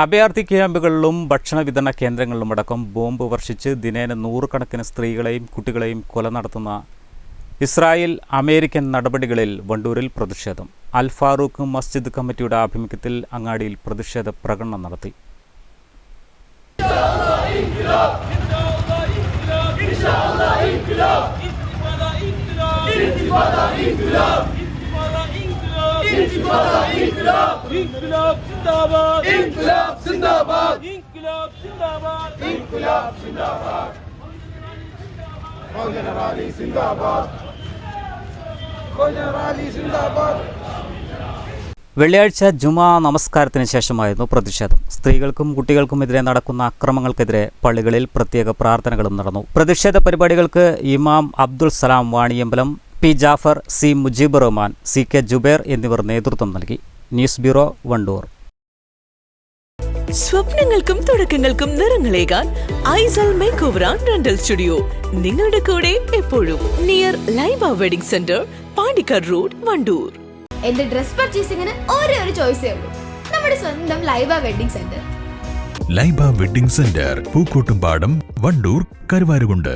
അഭയാർത്ഥി ക്യാമ്പുകളിലും ഭക്ഷണ വിതരണ കേന്ദ്രങ്ങളിലും അടക്കം ബോംബ് വർഷിച്ച് ദിനേന നൂറുകണക്കിന് സ്ത്രീകളെയും കുട്ടികളെയും കൊല നടത്തുന്ന ഇസ്രായേൽ അമേരിക്കൻ നടപടികളിൽ വണ്ടൂരിൽ പ്രതിഷേധം. അൽ ഫാറൂഖ് മസ്ജിദ് കമ്മിറ്റിയുടെ ആഭിമുഖ്യത്തിൽ അങ്ങാടിയിൽ പ്രതിഷേധ പ്രകടനം നടത്തി. İnkılap zindabat. İnkılap zindabat. İnkılap zindabat. İnkılap zindabad! zindabat. zindabad! Generali zindabat. വെള്ളിയാഴ്ച ജുമാ നമസ്കാരത്തിന് ശേഷമായിരുന്നു പ്രതിഷേധം സ്ത്രീകൾക്കും കുട്ടികൾക്കുമെതിരെ നടക്കുന്ന അക്രമങ്ങൾക്കെതിരെ പള്ളികളിൽ പ്രത്യേക പ്രാർത്ഥനകളും നടന്നു പ്രതിഷേധ പരിപാടികൾക്ക് Imam Abdul Salam Vaniyambalam P Jafar C Mujeeb Rahman C K Jubair എന്നിവർ നേതൃത്വം നൽകി. News bureau Wandoor. സ്വപ്നങ്ങൾക്കും തുടക്കങ്ങൾക്കും നിറങ്ങളേകാൻ Aisal make over and rental studio. നിങ്ങളുടെ കൂടെ എപ്പോഴും near Laiba wedding centre Pandikkad road Wandoor. എന്റെ ഡ്രസ് പർച്ചേസിംഗിന് ഒരേ ഒരു ചോയ്സേ ഉള്ളൂ. നമ്മുടെ സ്വന്തം Laiba wedding centre. Laiba wedding centre Pookkottumpadam Wandoor Karuvarakundu.